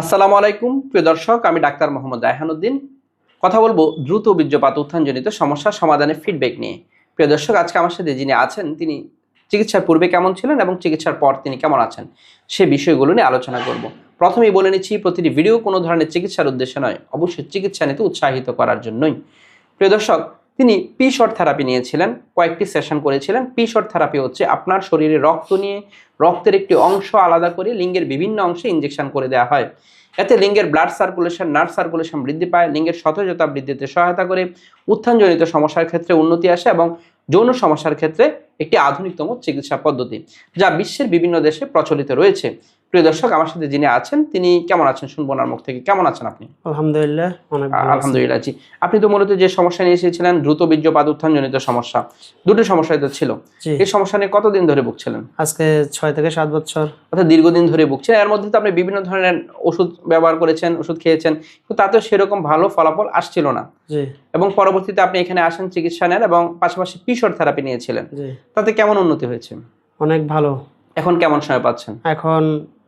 আসসালামু আলাইকুম, প্রিয় দর্শক, আমি ডাক্তার মোহাম্মদ রায়হানুদ্দিন কথা বলব দ্রুত বীর্যপাত উত্থানজনিত সমস্যা সমাধানের ফিডব্যাক নিয়ে। প্রিয় দর্শক, আজকে আমার সাথে যিনি আছেন, তিনি চিকিৎসার পূর্বে কেমন ছিলেন এবং চিকিৎসার পর তিনি কেমন আছেন, সে বিষয়গুলো নিয়ে আলোচনা করব। প্রথমেই বলে নিচ্ছি, প্রতিটি ভিডিও কোনো ধরনের চিকিৎসার উদ্দেশ্যে নয়, অবশ্যই চিকিৎসা নিতে উৎসাহিত করার জন্যই। প্রিয় দর্শক তিনি পি শর্ট থেরাপি নিয়েছিলেন, কয়েকটি সেশন করেছিলেন। পি শর্ট থেরাপি হচ্ছে আপনার শরীরে রক্ত নিয়ে, রক্তের একটি অংশ আলাদা করে লিঙ্গের বিভিন্ন অংশে ইঞ্জেকশন করে দেওয়া হয়। এতে লিঙ্গের ব্লাড সার্কুলেশন নার্ভ সার্কুলেশন বৃদ্ধি পায়, লিঙ্গের সতেজতা বৃদ্ধিতে সহায়তা করে, উত্থানজনিত সমস্যার ক্ষেত্রে উন্নতি আসে এবং যৌন সমস্যার ক্ষেত্রে একটি আধুনিকতম চিকিৎসা পদ্ধতি, যা বিশ্বের বিভিন্ন দেশে প্রচলিত রয়েছে। প্রিয় দর্শক আমার সাথে যিনি আছেন তিনি কেমন আছেন শুনব ওনার মুখ থেকে? কেমন আছেন আপনি? আলহামদুলিল্লাহ অনেক আলহামদুলিল্লাহ জি। আপনি তো মূলত যে সমস্যা নিয়ে এসেছিলেন দ্রুত বীর্যপাত উত্থানজনিত সমস্যা দুটো সমস্যাই তো ছিল। এই সমস্যা নিয়ে কতদিন ধরে ভুগছিলেন? আজকে ছয় থেকে সাত বছর। অর্থাৎ দীর্ঘদিন ধরে ভুগছেন এর মধ্যে তো আপনি বিভিন্ন ধরনের ওষুধ ব্যবহার করেছেন ওষুধ খেয়েছেন কিন্তু তাতেও সেরকম ভালো ফলাফল আসছিল না। এবং পরবর্তীতে আপনি এখানে আসেন চিকিৎসা নেন এবং পাশাপাশি পিশর থেরাপি নিয়েছিলেন। তাতে কেমন উন্নতি হয়েছে? অনেক ভালো। এখন কেমন সময় পাচ্ছেন? এখন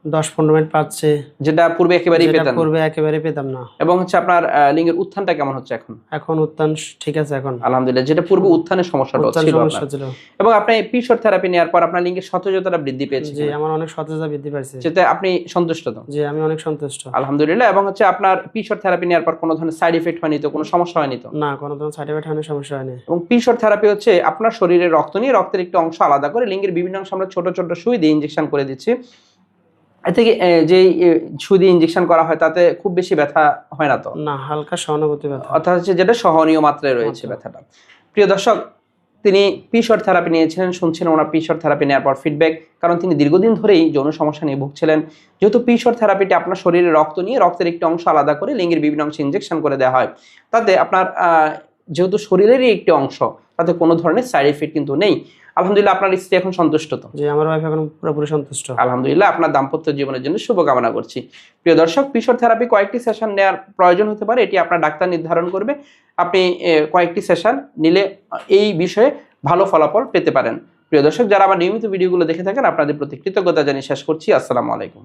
দশ পনেরো মিনিট পাচ্ছে। যেটা পূর্বে একেবারেই পেতেন পূর্বে একেবারে পেতাম না। এবং হচ্ছে আপনার লিঙ্গের উত্থানটা কেমন হচ্ছে এখন? এখন উত্থান ঠিক আছে এখন। আলহামদুলিল্লাহ যেটা পূর্বে উত্থানের সমস্যাটা উত্তান ছিল সমস্যা ছিল। এবং আপনি পিশর থেরাপি নেওয়ার পর আপনার লিঙ্গের সতেজতাটা বৃদ্ধি পেয়েছে জি আমার অনেক সতেজতা বৃদ্ধি পাইছে। যেটা আপনি সন্তুষ্ট তো? জি আমি অনেক সন্তুষ্ট। আলহামদুলিল্লাহ এবং হচ্ছে আপনার পিশর থেরাপি নেওয়ার পর কোনো ধরনের সাইড এফেক্ট হয়নি তো? কোনো সমস্যা হয়নি তো? না কোনো ধরনের সার্টিফিকেট হয়নি সমস্যা হয়নি। এবং পিশর থেরাপি হচ্ছে আপনার শরীরের রক্ত নিয়ে রক্তের একটি অংশ আলাদা করে লিঙ্গের বিভিন্ন অংশ আমরা ছোট ছোট সুই দিয়ে ইঞ্জেকশন করে দিচ্ছি। এতে কি, এ, যেই এ, সুই করা হয় তাতে খুব বেশি ব্যথা হয় না তো? না হালকা সহানুভূতি ব্যথা। অর্থাৎ হচ্ছে যেটা সহনীয় মাত্রায় রয়েছে আচ্ছা। ব্যথাটা। প্রিয় দর্শক তিনি পিশর থেরাপি নিয়েছিলেন শুনছিলেন ওনার পিশর থেরাপি নেওয়ার পর ফিডব্যাক কারণ তিনি দীর্ঘদিন ধরেই যৌন সমস্যা নিয়ে ভুগছিলেন। যেহেতু পিশর থেরাপিটি আপনার শরীরে রক্ত নিয়ে রক্তের একটি অংশ আলাদা করে লিঙ্গের বিভিন্ন অংশে ইনজেকশন করে দেওয়া হয়। তাতে আপনার যেহেতু শরীরেরই একটি অংশ তাতে কোনো ধরনের সাইড এফেক্ট কিন্তু নেই। আলহামদুলিল্লাহ আপনার স্ত্রী এখন সন্তুষ্ট তো। জি আমার ওয়াইফ এখন পুরোপুরি সন্তুষ্ট। আলহামদুলিল্লাহ আপনার দাম্পত্য জীবনের জন্য শুভকামনা করছি। প্রিয় দর্শক পিশর থেরাপি কয়েকটি সেশন নেওয়ার প্রয়োজন হতে পারে এটি আপনার ডাক্তার নির্ধারণ করবে। আপনি কয়েকটি সেশন নিলে এই বিষয়ে ভালো ফলাফল পেতে পারেন। প্রিয় দর্শক যারা আমার নিয়মিত ভিডিওগুলো দেখে থাকেন আপনাদের প্রতি কৃতজ্ঞতা জানিয়ে শেষ করছি। আসসালামু আলাইকুম।